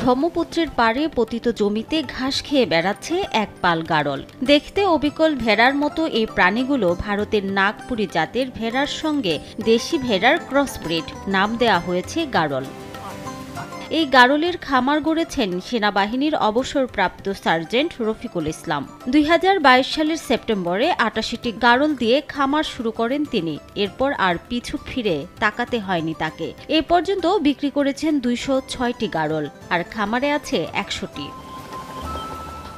ব্রহ্মপুত্রের পাড়ে পতিত জমিতে ঘাস খেয়ে বেড়াচ্ছে এক পাল গাড়ল দেখতে অবিকল ভেড়ার মতো এই প্রাণীগুলো ভারতের নাগপুরি জাতের ভেড়ার সঙ্গে দেশি ভেড়ার ক্রসব্রিড নাম দেয়া হয়েছে গাড়ল এই গারুলের খামার গড়েছেন সেনাবাহিনীর অবসরপ্রাপ্ত সার্জেন্ট রফিকুল ইসলাম। দুই হাজার বাইশ সালের সেপ্টেম্বরে আটাশিটি গারুল দিয়ে খামার শুরু করেন তিনি। এরপর আর পিছু ফিরে তাকাতে হয়নি তাকে। এ পর্যন্ত বিক্রি করেছেন দুইশো ছয়টি গারল, আর খামারে আছে একশোটি।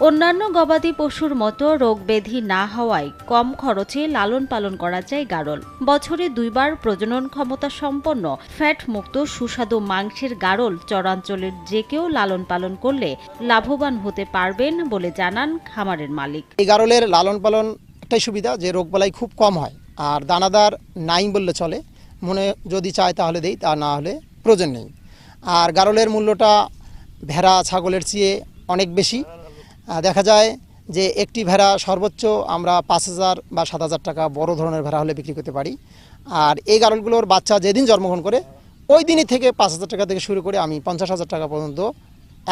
অন্যান্য গবাদি পশুর মতো রোগ ব্যাধি না হওয়ায় কম খরচে লালন পালন করা যায় গাড়ল বছরে দুইবার প্রজনন ক্ষমতা সম্পন্ন ফ্যাট মুক্ত সুস্বাদু মাংসের গাড়ল চরাঞ্চলের যে কেউ লালন পালন করলে লাভবান হতে পারবেন বলে জানান খামারের মালিক। এই গারলের লালন পালন একটাই সুবিধা, যে রোগবালাই খুব কম হয়, আর দানাদার নাই বললে চলে। মনে যদি চায় তাহলে দেই, তা না হলে প্রয়োজন নেই। আর গারলের মূল্যটা ভেড়া, ছাগলের চেয়ে অনেক বেশি। দেখা যায় যে একটি ভেড়া সর্বোচ্চ আমরা পাঁচ হাজার বা সাত হাজার টাকা বড় ধরনের ভেড়া হলে বিক্রি করতে পারি। আর এই গারলগুলোর বাচ্চা যেদিন জন্মগ্রহণ করে ওই দিনই থেকে পাঁচ হাজার টাকা থেকে শুরু করে আমি পঞ্চাশ হাজার টাকা পর্যন্ত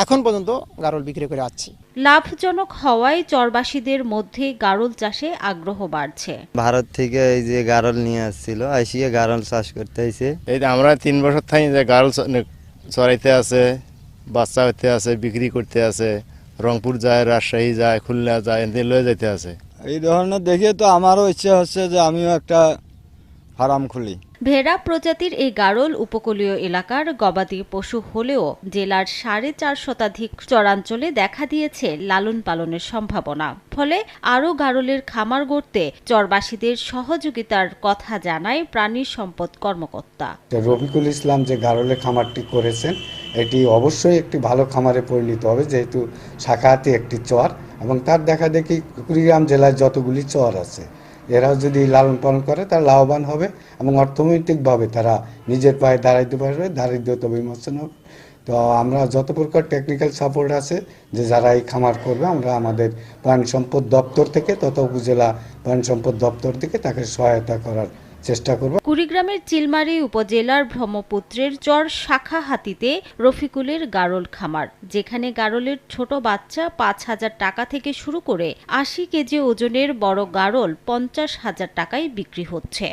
এখন পর্যন্ত গারল বিক্রি করে আসছি। লাভজনক হওয়ায় চরবাসীদের মধ্যে গাড়ল চাষে আগ্রহ বাড়ছে। ভারত থেকে এই যে গারল নিয়ে আসছিল আসিয়ে গারল চাষ করতে আইছে এই যে আমরা তিন বছর থাকি যে গারল চড়াইতে আছে বাচ্চা হইতে আছে বিক্রি করতে আছে রংপুর যায় রাজশাহী যায় খুলনা যায় এদিকে লয়ে যেতে আছে। এই ধরনের দেখে তো আমারও ইচ্ছে হচ্ছে যে আমিও একটা ফার্ম খুলি। ভেড়া প্রজাতির এই গাড়ল উপকূলীয় এলাকার গবাদি পশু হলেও জেলার সাড়ে চার শতাধিক চরাঞ্চলে দেখা দিয়েছে লালন পালনের সম্ভাবনা। ফলে আরও গাড়লের খামার গড়তে চরবাসীদের সহযোগিতার কথা জানায় প্রাণী সম্পদ কর্মকর্তা। রফিকুল ইসলাম যে গারলের খামারটি করেছেন এটি অবশ্যই একটি ভালো খামারে পরিণত হবে, যেহেতু শাখাহাতি একটি চর এবং তার দেখা দেখি কুড়িগ্রাম জেলায় যতগুলি চর আছে। এরাও যদি লালন পালন করে, তারা লাভবান হবে এবং অর্থনৈতিকভাবে তারা নিজের পায়ে দাঁড়াইতে পারবে দারিদ্রতা বিমোচন হবে তো আমরা যত প্রকার টেকনিক্যাল সাপোর্ট আছে, যে যারা এই খামার করবে, আমরা আমাদের প্রাণী সম্পদ দপ্তর থেকে তথা উপজেলা প্রাণী সম্পদ দপ্তর থেকে তাকে সহায়তা করার চেষ্টা করব। কুড়িগ্রামের চিলমারি উপজেলার ব্রহ্মপুত্রের চর শাখা হাতিতে রফিকুলের গারল খামার, যেখানে গারলের ছোট বাচ্চা পাঁচ হাজার টাকা থেকে শুরু করে আশি কেজি ওজনের বড় গারল পঞ্চাশ হাজার টাকায় বিক্রি হচ্ছে।